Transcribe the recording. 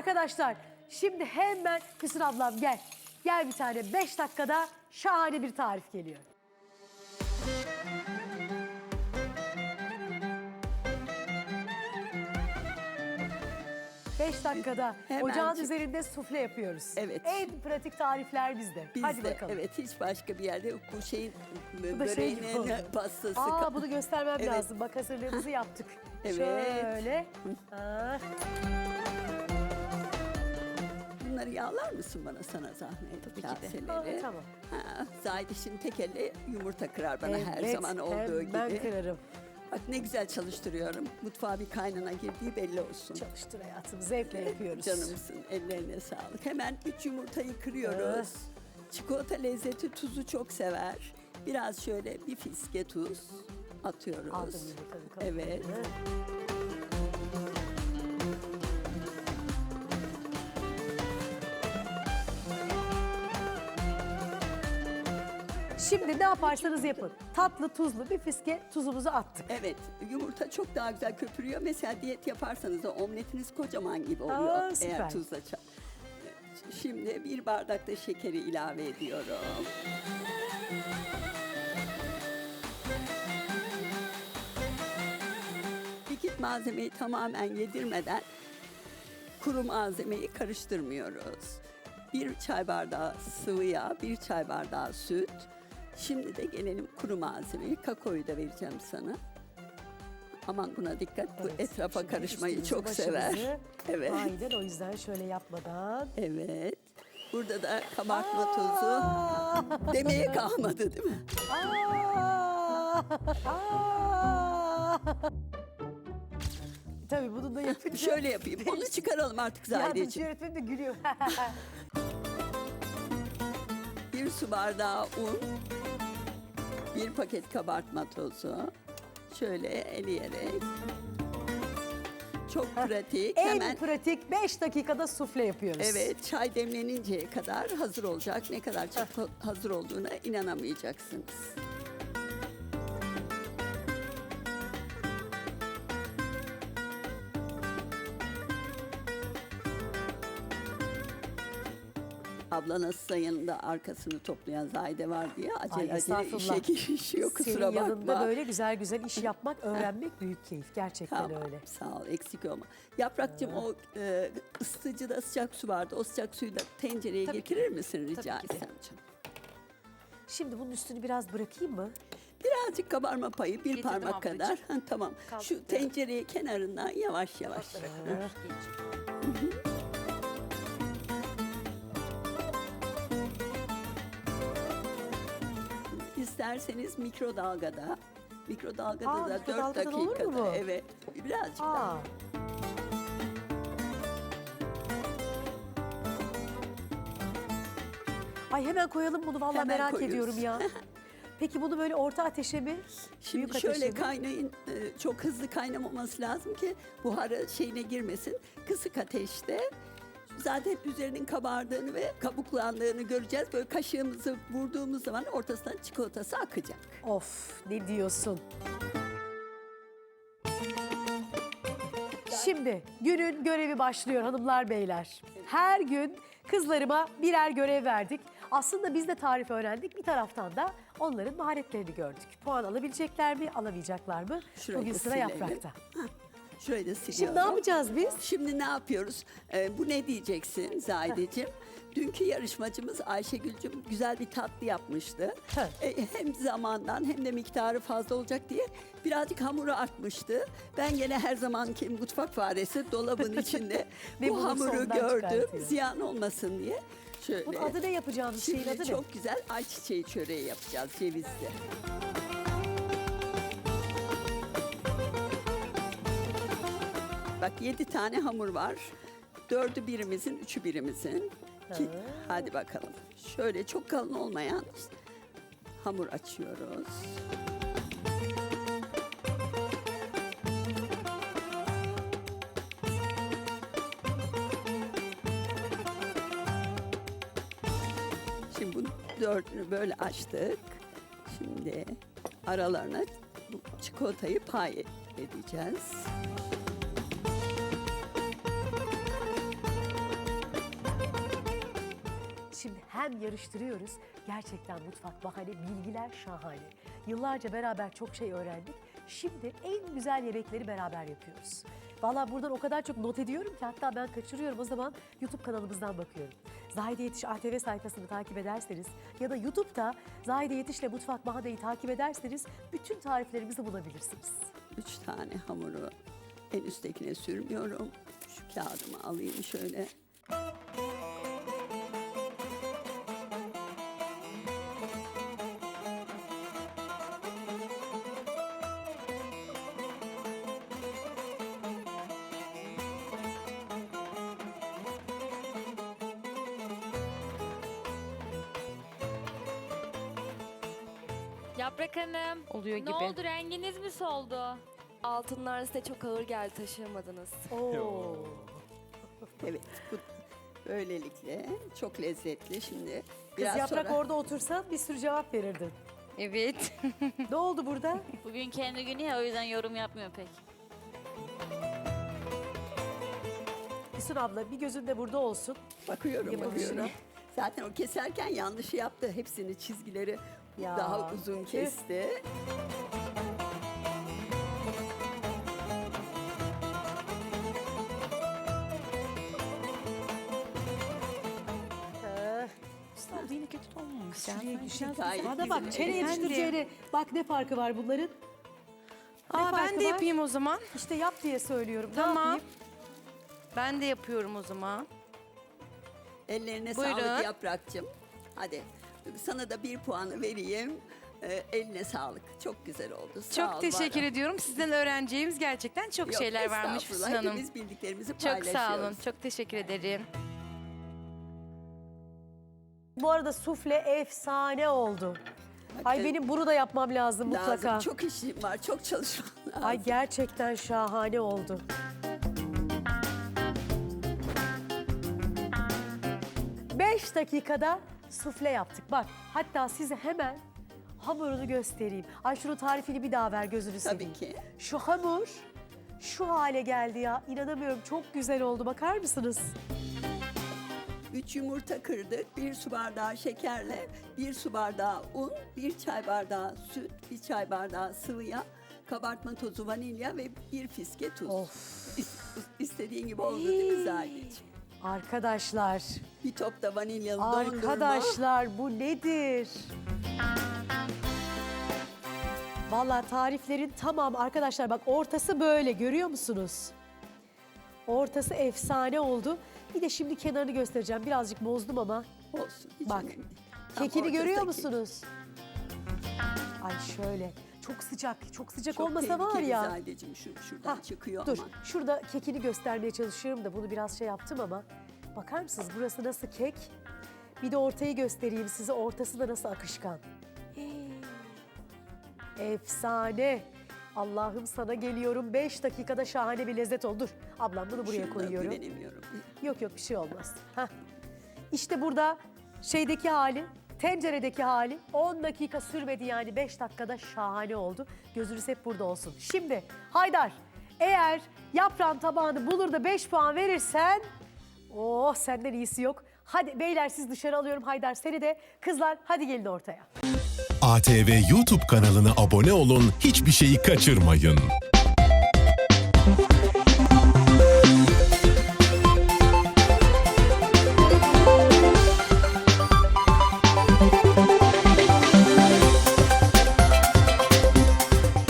Arkadaşlar şimdi hemen Füsun ablam gel. Gel bir tane 5 dakikada şahane bir tarif geliyor. Beş dakikada Hemen ocağın çık. üzerinde sufle yapıyoruz. Evet. En pratik tarifler bizde. Biz Hadi de bakalım. evet hiç başka bir yerde yok. Bu şeyin Bu da şey gibi böreğinin oldu. pastası. Aa bunu göstermem Evet. lazım. Bak hazırlığımızı yaptık. Evet. Şöyle. Ha. Bunları yağlar mısın bana sana zahmet? Tabii Kaseleri. Aa, tamam. Ha, Zahide şimdi tek elle yumurta kırar bana her zaman olduğu gibi. kırarım. Bak ne güzel çalıştırıyorum. Mutfağa bir kaynana girdiği belli olsun. Çalıştır hayatım. Zevkle yapıyoruz. Canımsın, ellerine sağlık. Hemen üç yumurtayı kırıyoruz. Çikolata lezzeti tuzu çok sever. Biraz şöyle bir fiske tuz atıyoruz. Aldım yumurtanın kabuğunu. Evet. Şimdi ne yaparsanız yapın. Tatlı, tuzlu bir fiske tuzumuzu attık. Evet, yumurta çok daha güzel köpürüyor. Mesela diyet yaparsanız da omletiniz kocaman gibi oluyor Aa, süper. eğer tuzla ça- Şimdi bir bardak da şekeri ilave ediyorum. Likit malzemeyi tamamen yedirmeden kuru malzemeyi karıştırmıyoruz. Bir çay bardağı sıvı yağ, bir çay bardağı süt. Şimdi de gelelim kuru malzemeyi. Kakaoyu da vereceğim sana. Aman buna dikkat. Bu Evet, etrafa şimdi karışmayı üstümüzü, çok başımızı- sever. Evet. Aynen o yüzden şöyle yapmadan. Evet. Burada da kabartma Aa! tozu. Demeye kalmadı değil mi? Aa! Aa! Tabii bunu da yapınca... Şöyle yapayım. Onu çıkaralım artık Yardımcı Zahide'ciğim. öğretmenim de gülüyor. Bir su bardağı un. Bir paket kabartma tozu. Şöyle eleyerek. Çok pratik. en Hemen pratik 5 dakikada sufle yapıyoruz. Evet, çay demleninceye kadar hazır olacak. Ne kadar çok hazır olduğuna inanamayacaksınız. Abla nasılsa yanında arkasını toplayan Zahide var diye Ay, acele acele estağfurullah. işe girişiyor kusura Senin bakma. yanında böyle güzel güzel iş yapmak, öğrenmek büyük keyif. Gerçekten Tamam, öyle. sağ ol eksik olma. Yaprakcığım o e, ısıtıcıda sıcak su vardı. O sıcak suyu da tencereye Tabii getirir misin rica Tabii ki de. etsem canım? Şimdi bunun üstünü biraz bırakayım mı? Birazcık kabarma payı bir Getirdim parmak ablacığım. kadar. Ha, tamam. Kalktı. Şu tencereyi kenarından yavaş yavaş. İsterseniz mikrodalgada. Mikrodalgada Aa, da 4 mikrodalgada da olur mu dakikada. bu? Evet. Birazcık daha. Aa. Ay hemen koyalım bunu vallahi Hemen merak koyuyoruz. ediyorum ya. Peki bunu böyle orta ateşe mi? Şimdi büyük şöyle ateşe mi? kaynayın, e, çok hızlı kaynamaması lazım ki buharı şeyine girmesin. Kısık ateşte zaten üzerinin kabardığını ve kabuklandığını göreceğiz. Böyle kaşığımızı vurduğumuz zaman ortasından çikolatası akacak. Of ne diyorsun? Şimdi günün görevi başlıyor hanımlar beyler. Her gün kızlarıma birer görev verdik. Aslında biz de tarif öğrendik. Bir taraftan da onların maharetlerini gördük. Puan alabilecekler mi, alamayacaklar mı? Şurayı Bugün da sıra silelim. yaprakta. Şurayı da siliyorum. Şimdi ne yapacağız biz? Şimdi ne yapıyoruz? Ee, bu ne diyeceksin Zahideciğim? Dünkü yarışmacımız Ayşegül'cüm güzel bir tatlı yapmıştı. Ee, hem zamandan hem de miktarı fazla olacak diye birazcık hamuru artmıştı. Ben gene her zamanki mutfak faresi dolabın içinde bu hamuru ondan gördüm. çıkartıyor. Ziyan olmasın diye. Şöyle. Bunun adı ne yapacağımız şeyin Şimdi adı ne? çok güzel ayçiçeği çöreği yapacağız cevizli. Bak yedi tane hamur var. Dördü birimizin, üçü birimizin. Ki, hadi bakalım. Şöyle çok kalın olmayan hamur açıyoruz. Şimdi bu dördünü böyle açtık. Şimdi aralarına bu çikolatayı pay edeceğiz. Hem yarıştırıyoruz. Gerçekten mutfak bahane, bilgiler şahane. Yıllarca beraber çok şey öğrendik. Şimdi en güzel yemekleri beraber yapıyoruz. Valla buradan o kadar çok not ediyorum ki hatta ben kaçırıyorum. O zaman YouTube kanalımızdan bakıyorum. Zahide Yetiş ATV sayfasını takip ederseniz ya da YouTube'da Zahide Yetiş'le Mutfak Bahane'yi takip ederseniz bütün tariflerimizi bulabilirsiniz. Üç tane hamuru en üsttekine sürmüyorum. Şu kağıdımı alayım şöyle. Yaprak Hanım. Oluyor Ne gibi. oldu renginiz mi soldu? Altınlar size çok ağır geldi taşıyamadınız. Oo. Evet bu böylelikle çok lezzetli. Şimdi Kız biraz yaprak sonra orada otursa bir sürü cevap verirdin. Evet. Ne oldu burada? Bugün kendi günü ya o yüzden yorum yapmıyor pek. Füsun abla bir gözün de burada olsun. bakıyorum bakıyorum. Zaten o keserken yanlışı yaptı. Hepsini çizgileri Ya, daha uzun kesti. Ee, Aslında yine kötü olmamış. Bana güzel. bak çene Evet. yetiştireceğine bak ne farkı var bunların. Ne Aa, farkı ben de var? yapayım o zaman. İşte yap diye söylüyorum. Ne Tamam. yapayım? Ben de yapıyorum o zaman. Ellerine Buyurun. sağlık yaprakçım. Hadi sana da bir puanı vereyim. Ee, eline sağlık. Çok güzel oldu. Sağ çok ol, teşekkür var ol. ediyorum. Sizden öğreneceğimiz gerçekten çok Yok, şeyler varmış estağfurullah. Füsun Hanım. Hepimiz bildiklerimizi Çok paylaşıyoruz. sağ olun. Çok teşekkür ederim. Bu arada sufle efsane oldu. Ay benim bunu da yapmam lazım mutlaka. lazım. Çok işim var. Çok çalışmam lazım. Ay gerçekten şahane oldu. Beş dakikada sufle yaptık. Bak hatta size hemen hamurunu göstereyim. Ay şunun tarifini bir daha ver gözünü seveyim. Tabii ki. Şu hamur şu hale geldi ya. İnanamıyorum çok güzel oldu. Bakar mısınız? Üç yumurta kırdık. Bir su bardağı şekerle, bir su bardağı un, bir çay bardağı süt, bir çay bardağı sıvı yağ, kabartma tozu, vanilya ve bir fiske tuz. Of. İs- İstediğin gibi oldu değil mi Zahideciğim? Arkadaşlar, Bir top da vanilyalı dondurma. arkadaşlar bu nedir? Vallahi tariflerin tamam arkadaşlar bak ortası böyle görüyor musunuz? Ortası efsane oldu. Bir de şimdi kenarını göstereceğim. Birazcık bozdum ama. Olsun. Hiç Bak, önemli değil. Tam Kekini görüyor musunuz? Ay şöyle. Çok sıcak. Çok sıcak Çok olmasa var tehlikeli ya. Zahideciğim. Şu, şuradan Hah, çıkıyor Dur ama. şurada kekini göstermeye çalışıyorum da bunu biraz şey yaptım ama. Bakar mısınız burası nasıl kek? Bir de ortayı göstereyim size. Ortası da nasıl akışkan. Efsane. Allah'ım sana geliyorum. 5 dakikada şahane bir lezzet oldu. Dur ablam bunu buraya Şuna koyuyorum. güvenemiyorum. Yok yok bir şey olmaz. Hah. İşte burada şeydeki hali, tenceredeki hali 10 dakika sürmedi yani 5 dakikada şahane oldu. Gözünüz hep burada olsun. Şimdi Haydar eğer yaprağın tabağını bulur da 5 puan verirsen oh senden iyisi yok. Hadi beyler siz dışarı alıyorum Haydar seni de. Kızlar hadi gelin ortaya. ATV YouTube kanalına abone olun, hiçbir şeyi kaçırmayın.